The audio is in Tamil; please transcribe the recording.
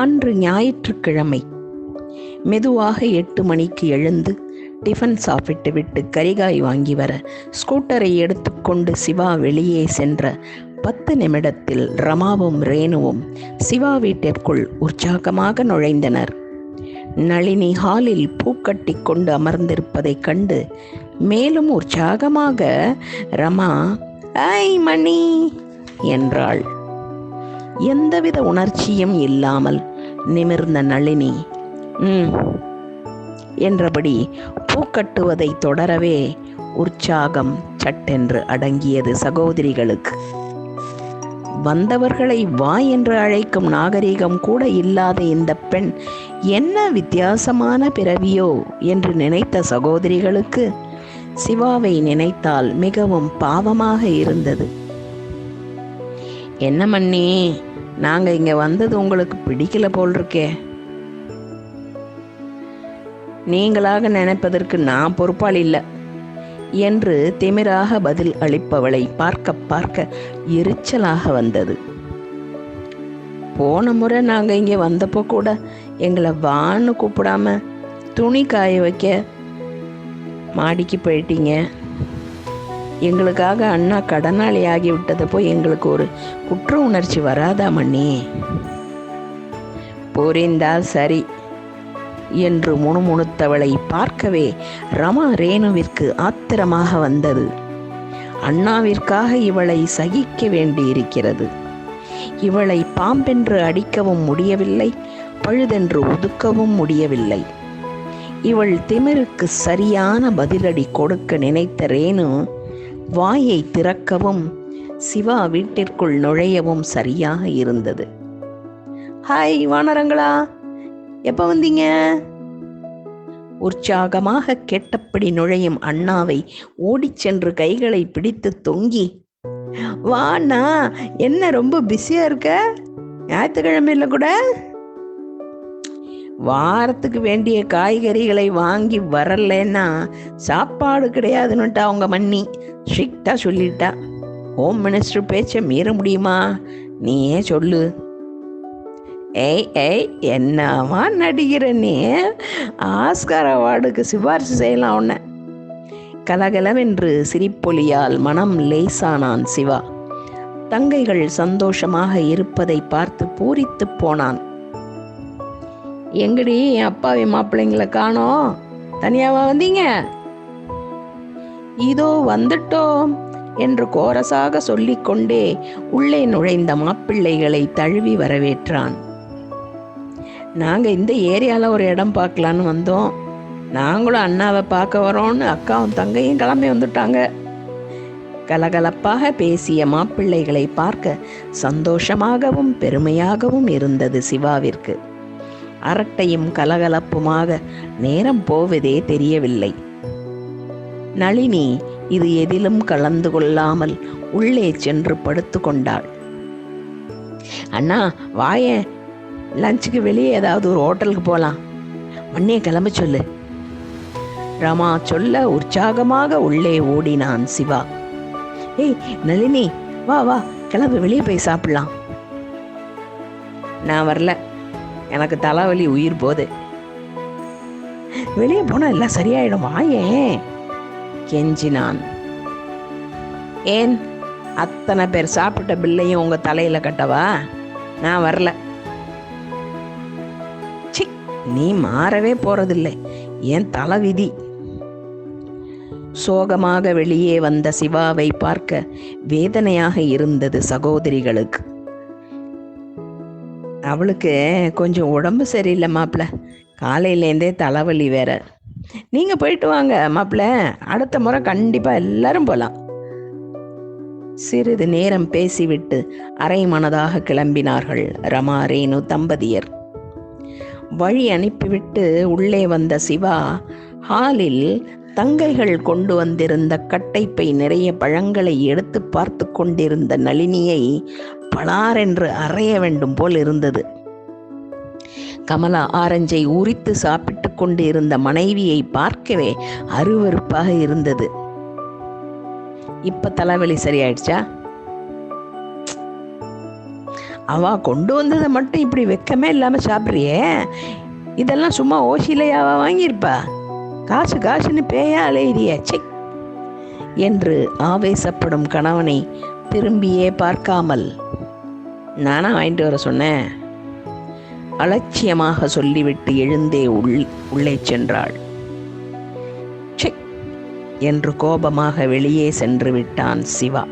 அன்று ஞாயிற்றுக்கிழமை. மெதுவாக எட்டு மணிக்கு எழுந்து டிஃபன் சாப்பிட்டு விட்டு கரிகாய் வாங்கி வர ஸ்கூட்டரை எடுத்துக்கொண்டு சிவா வெளியே சென்ற பத்து நிமிடத்தில் ரமாவும் ரேணுவும் சிவா வீட்டிற்குள் உற்சாகமாக நுழைந்தனர். நளினி ஹாலில் பூக்கட்டி கொண்டு அமர்ந்திருப்பதைக் கண்டு மேலும் உற்சாகமாக ரமா ஐ மணி என்றாள். எந்தவித உணர்ச்சியும் இல்லாமல் நிமிர்ந்த நளினி. ம். என்றபடி பூக்கட்டுவதை தொடரவே உற்சாகம் சட்டென்று அடங்கியது சகோதரிகளுக்கு. வந்தவர்களை வா என்று அழைக்கும் நாகரிகம் கூட இல்லாத இந்த பெண் என்ன வித்தியாசமான பிறவியோ என்று நினைத்த சகோதரிகளுக்கு சிவாவை நினைத்தால் மிகவும் பாவமாக இருந்தது. என்ன மண்ணி நாங்க இங்க வந்தது உங்களுக்கு பிடிக்கல போல் இருக்கே நீங்களாக நினைப்பதற்கு நான் பொறுப்பால் இல்லை என்று திமிராக பதில் அளிப்பவளை பார்க்க பார்க்க எரிச்சலாக வந்தது. போன முறை நாங்கள் இங்கே வந்தப்போ கூட எங்களை வான்னு கூப்பிடாம துணி காய வைக்க மாடிக்கு போயிட்டீங்க. எங்களுக்காக அண்ணா கடனாளி ஆகிவிட்டதை போய் எங்களுக்கு ஒரு குற்ற உணர்ச்சி வராதா மண்ணி புரிந்தால் சரி என்று முணுமுணுத்தவளை பார்க்கவே ரமா ரேணுவிற்கு ஆத்திரமாக வந்தது. அண்ணாவிற்காக இவளை சகிக்க வேண்டியிருக்கிறது. இவளை பாம்பென்று அடிக்கவும் முடியவில்லை பழுதென்று ஒதுக்கவும் முடியவில்லை. இவள் திமிருக்கு சரியான பதிலடி கொடுக்க நினைத்த ரேணு வாயை திறக்கவும் சிவா வீட்டிற்குள் நுழையவும் சரியாக இருந்தது. ஹாய் வானரங்களா எப்போ வந்தீங்க? உற்சாகமாக கேட்டபடி நுழையும் அண்ணாவை ஓடிச் சென்று கைகளை பிடித்து தொங்கி வாண்ணா என்ன ரொம்ப பிஸியா இருக்க? ஞாயிற்றுக்கிழமையில கூட? வாரத்துக்கு வேண்டிய காய்கறிகளை வாங்கி வரலன்னா சாப்பாடு கிடையாதுன்னுட்டா அவங்க மன்னி. ஸ்ட்ரிக்டாக சொல்லிட்டா. ஹோம் மினிஸ்டர் பேச்சை மீற முடியுமா? நீயே சொல்லு. ஏய் ஏய் என்னவா நடிகிற நீ? ஆஸ்கார் அவார்டுக்கு சிபாரிசு செய்யலாம் உன்னை. கலகலவென்று சிரிப்பொலியால் மனம் லேசானான் சிவா. தங்கைகள் சந்தோஷமாக இருப்பதை பார்த்து பூரித்து போனான். எங்கடி என் அப்பாவி மாப்பிள்ளைங்களை காணோம்? தனியாவா வந்தீங்க? இதோ வந்துட்டோம் என்று கோரசாக சொல்லிக்கொண்டே உள்ளே நுழைந்த மாப்பிள்ளைகளை தழுவி வரவேற்றான். நாங்கள் இந்த ஏரியாவில் ஒரு இடம் பார்க்கலான்னு வந்தோம். நாங்களும் அண்ணாவை பார்க்க வரோம்னு அக்காவும் தங்கையும் கிளம்பி வந்துட்டாங்க. கலகலப்பாக பேசிய மாப்பிள்ளைகளை பார்க்க சந்தோஷமாகவும் பெருமையாகவும் இருந்தது சிவாவிற்கு. அரட்டையும் கலகலப்புமாக நேரம் போவதே தெரியவில்லை. நளினி இது எதிலும் கலந்து கொள்ளாமல் உள்ளே சென்று படுத்து கொண்டாள் அண்ணா வாய லஞ்சுக்கு வெளியே ஏதாவது ஒரு ஹோட்டலுக்கு போகலாம் மண்ணிய கிளம்ப சொல்லு. ரமா சொல்ல உற்சாகமாக உள்ளே ஓடினான் சிவா. ஏய் நளினி வா வா கிளம்பு வெளியே போய் சாப்பிடலாம். நான் வரல. எனக்கு தலைவலி உயிர் போகுது. வெளியே போனால் எல்லாம் சரியாயிடும் வாயேன் கெஞ்சினான். ஏன்? அத்தனை பேர் சாப்பிட்ட பில்லையும் உங்க தலையில கட்டவா? நான் வரல. சி நீ மாறவே போறதில்லை. தலை தலைவிதி. சோகமாக வெளியே வந்த சிவாவை பார்க்க வேதனையாக இருந்தது சகோதரிகளுக்கு. அவளுக்கு கொஞ்சம் உடம்பு சரியில்லை மாப்பிள்ள காலையிலேருந்தே தலைவலி வேற. நீங்க போயிட்டு வாங்க மாப்பிள்ள. அடுத்த முறை கண்டிப்பா எல்லாரும் போலாம். சிறிது நேரம் பேசிவிட்டு அரை மனதாக கிளம்பினார்கள் ரமா ரேணு தம்பதியர். வழி அனுப்பிவிட்டு உள்ளே வந்த சிவா ஹாலில் தங்கைகள் கொண்டு வந்திருந்த கட்டைப்பை நிறைய பழங்களை எடுத்து பார்த்து கொண்டிருந்த நளினியை பலாரென்று அறைய வேண்டும் போல் இருந்தது. கமலா ஆரஞ்சை உரித்து சாப்பிட்டு கொண்டு இருந்த மனைவியை பார்க்கவே அருவருப்பாக இருந்தது. இப்ப தலைவலி சரியாயிடுச்சா? அவ கொண்டு வந்ததை மட்டும் இப்படி வெக்கமே இல்லாமல் சாப்பிட்றியே? இதெல்லாம் சும்மா ஓசிலையாவா வாங்கியிருப்பா? காசு காசுன்னு பேயா அலையிறிய? செக் என்று ஆவேசப்படும் கணவனை திரும்பியே பார்க்காமல். நானா வாங்கிட்டு வர சொன்னேன். அலட்சியமாக சொல்லிவிட்டு எழுந்தே உள் உள்ளே சென்றாள். என்று கோபமாக வெளியே சென்று விட்டான் சிவா.